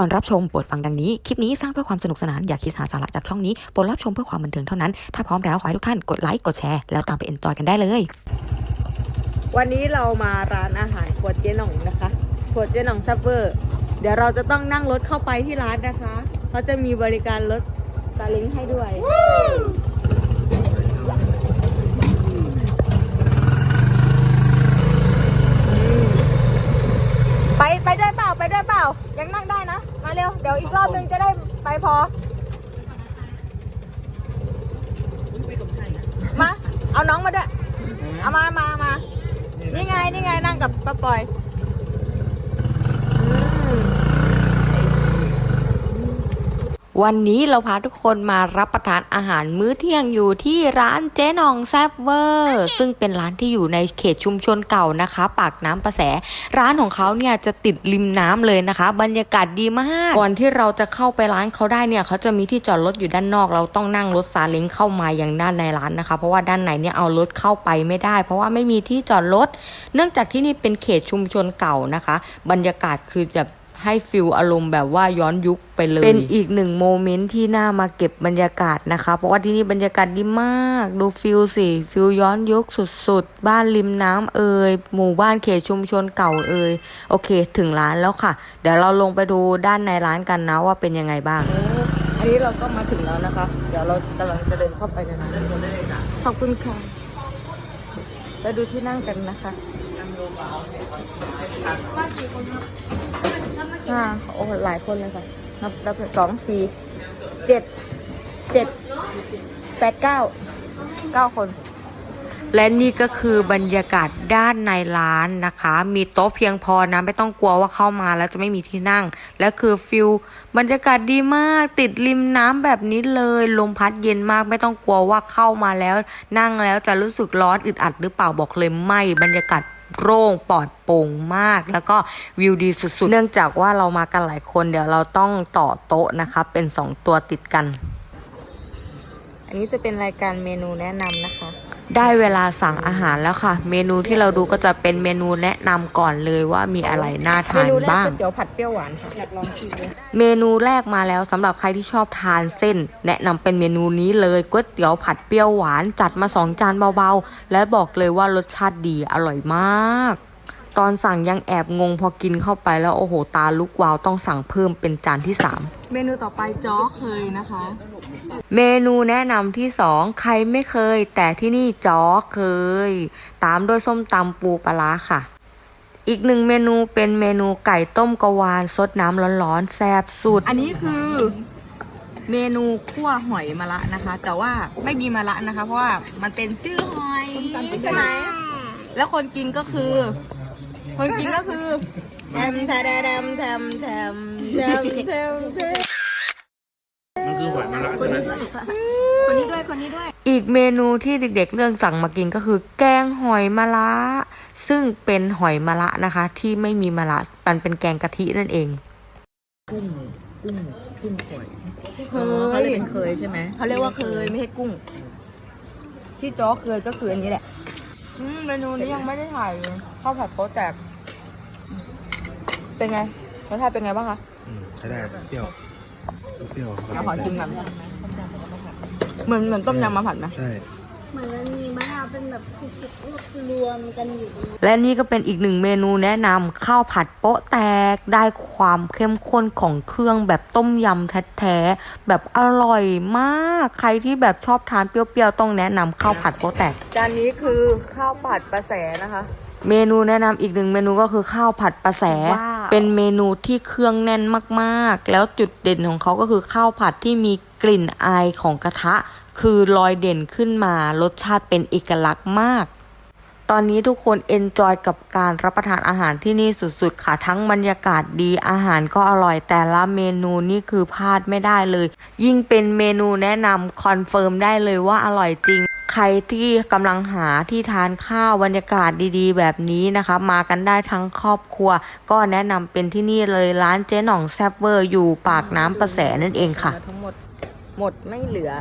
ก่อนรับชมโปรดฟังดังนี้ คลิปนี้สร้างเพื่อความสนุกสนาน อย่าคิดหาสาระจากช่องนี้ โปรดรับชมเพื่อความบันเทิงเท่านั้น ถ้าพร้อมแล้วขอให้ทุกท่านกดไลค์ กดแชร์ แล้วตามไปเอนจอยกันได้เลย วันนี้เรามาร้านอาหารครัวเจ๊หน่องนะคะครัวเจ๊หน่องซับเวอร์ เดี๋ยวเราจะต้องนั่งรถเข้าไปที่ร้านนะคะ เขาจะมีบริการรถซาเล้งให้ด้วย ไปไปด้วยเปล่าไปด้วยเปล่า ยังนั่งได้นะ มาเร็ว เดี๋ยวอีกรอบนึงจะได้ไปพ อ มา เอาน้องมาด้วย เอามามามานี่ไง นี่ไงนั่งกับป้าปอย วันนี้เราพาทุกคนมารับประทานอาหารมื้อเที่ยงอยู่ที่ร้านเจ๊หนองแซบเวอร์ ซึ่งเป็นร้านที่อยู่ในเขตชุมชนเก่านะคะ ปากน้ำประแส ร้านของเขาเนี่ยจะติดริมน้ำเลยนะคะ บรรยากาศดีมาก ก่อนที่เราจะเข้าไปร้านเขาได้เนี่ยเขาจะมีที่จอดรถอยู่ด้านนอก เราต้องนั่งรถซาเล้งเข้ามาอย่างด้านในร้านนะคะ เพราะว่าด้านในเนี่ยเอารถเข้าไปไม่ได้ เพราะว่าไม่มีที่จอดรถ เนื่องจากที่นี่เป็นเขตชุมชนเก่านะคะ บรรยากาศคือจะ ให้ฟิลอารมณ์แบบว่าย้อนยุคไปเลย เป็นอีกหนึ่งโมเมนต์ที่น่ามาเก็บบรรยากาศนะคะ เพราะว่าที่นี่บรรยากาศดีมาก ดูฟิลสิ ฟิลย้อนยุคสุดๆ บ้านริมน้ำเอ่ย หมู่บ้านเขตชุมชนเก่าเอ่ย โอเค ถึงร้านแล้วค่ะ เดี๋ยวเราลงไปดูด้านในร้านกันนะว่าเป็นยังไงบ้าง อันนี้เราก็มาถึงแล้วนะคะ เดี๋ยวเรากำลังจะเดินเข้าไปในร้านขอบคุณค่ะไปดูที่นั่งกันนะคะ ห้าโอ้หลายคนเลยค่ะนับนับสองสี่เจ็ดเจ็ดแปดเก้าเก้าคน และนี่ก็คือบรรยากาศด้านในร้านนะคะ มีโต๊ะเพียงพอนะ ไม่ต้องกลัวว่าเข้ามาแล้วจะไม่มีที่นั่ง และคือฟิลบรรยากาศดีมากติดริมน้ำแบบนี้เลย ลมพัดเย็นมากไม่ต้องกลัวว่าเข้ามาแล้ว นั่งแล้วจะรู้สึกร้อนอึดอัดหรือเปล่าบอกเลยไม่บรรยากาศ โล่งปลอดโปร่งมาก แล้วก็วิวดีสุดๆ เนื่องจากว่าเรามากันหลายคนเดี๋ยวเราต้องต่อโต๊ะนะคะ เป็นสองตัวติดกัน อันนี้จะเป็นรายการเมนูแนะนำนะคะ ได้เวลาสั่งอาหารแล้วค่ะ เมนูที่เราดูก็จะเป็นเมนูแนะนำก่อนเลยว่ามีอะไรน่าเมทานนูแรกบ้างก๋วยเตี๋ยวผัดเปรี้ยวหวานค่ะอยากลองชิมเลยเมนูแรกมาแล้วสำหรับใครที่ชอบทานเส้น แนะนำเป็นเมนูนี้เลยก๋วยเตี๋ยวผัดเปรี้ยวหวานจัดมาสองจานเบาๆ และบอกเลยว่ารสชาติดีอร่อยมาก ตอนสั่งยังแอบงงพอกินเข้าไปแล้วโอ้โหตาลุกวาวต้องสั่งเพิ่มเป็นจานที่ 3 เมนูต่อไปจ้อเคยนะคะ เมนูแนะนำที่สองใครไม่เคย แต่ที่นี่จ้อเคย ตามด้วยส้มตำปูปลาร้าค่ะ อีกหนึ่งเมนูเป็นเมนูไก่ต้มกะวานซดน้ำร้อนๆแซ่บสุด อันนี้คือเมนูคั่วหอยมะระนะคะ แต่ว่าไม่มีมะระนะคะ เพราะว่ามันเป็นชื่อหอยใช่ไหมแล้วคนกินก็คือ คนกินก็คือแทมแทมแทมแทมแทมแทมแทมแทมมันคือหอยมะระใช่ไหมคนนี้ด้วยคนนี้ด้วย อีกเมนูที่เด็กๆเรื่องสั่งมากินก็คือ แกงหอยมะระซึ่งเป็นหอยมะระนะคะ ที่ไม่มีมะระมันเป็นแกงกะทินั่นเองกุ้งกุ้งกุ้งฝอยเคยเขาเรียกเป็นเคยใช่ไหมเขาเรียกว่าเคยไม่ใช่กุ้ง ที่จ้อเคยก็คืออันนี้แหละ อืมเมนูนี้ยังไม่ได้ถ่ายเลยข้าวผัดโป๊ะแตก เป็นไงรสชาติเป็นไงบ้างคะอืมใช้ได้เปรี้ยวเปรี้ยวเดี๋ยวขอชิมกันเหมือนเหมือนต้มยำมาผัดไหม ใช่ เหมือนมันมีมะนาว เป็นแบบสุกๆรวมกันอยู่ และนี่ก็เป็นอีกหนึ่งเมนูแนะนำข้าวผัดโป๊ะแตกได้ความเข้มข้นของเครื่องแบบต้มยำแท้ๆแบบอร่อยมาก ใครที่แบบชอบทานเปรี้ยวๆต้องแนะนำข้าวผัดโป๊ะแตก จานนี้คือข้าวผัดปลาแสนะคะ เมนูแนะนำอีกหนึ่งเมนูก็คือข้าวผัดปลาแสว้าวเป็นเมนูที่เครื่องแน่นมากๆ แล้วจุดเด่นของเขาก็คือข้าวผัดที่มีกลิ่นอายของกระทะ คือลอยเด่นขึ้นมารสชาติเป็นเอกลักษณ์มาก ตอนนี้ทุกคนเอนจอยกับการรับประทานอาหารที่นี่สุดๆ ค่ะ ทั้งบรรยากาศดีอาหารก็อร่อยแต่ละเมนูนี่คือพลาดไม่ได้เลย ยิ่งเป็นเมนูแนะนำคอนเฟิร์มได้เลยว่าอร่อยจริงใครที่กำลังหาที่ทานข้าวบรรยากาศดีๆ แบบนี้นะคะ มากันได้ทั้งครอบครัว ก็แนะนำเป็นที่นี่เลยร้านเจ๊หน่องแซบเวอร์อยู่ปากน้ำประแสนั่นเองค่ะ ทั้งหมดหมดไม่เหลือ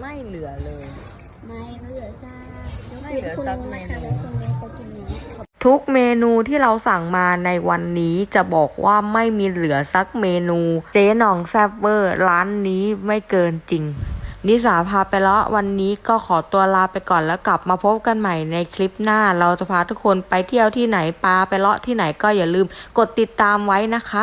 ไม่เหลือเลย ไม่เหลือซากไม่เหลือคุณซากรู้ไหมเมนูคะว่าคนนี้เขากินนี้ทุกเมนูที่เราสั่งมาในวันนี้จะบอกว่าไม่มีเหลือสักเมนู เจ๊หน่องแซบเวอร์ ร้านนี้ไม่เกินจริง นิสาพาไปเลาะวันนี้ก็ขอตัวลาไปก่อนแล้วกลับมาพบกันใหม่ในคลิปหน้า เราจะพาทุกคนไปเที่ยวที่ไหนปลาไปเลาะที่ไหนก็อย่าลืม กดติดตามไว้นะคะ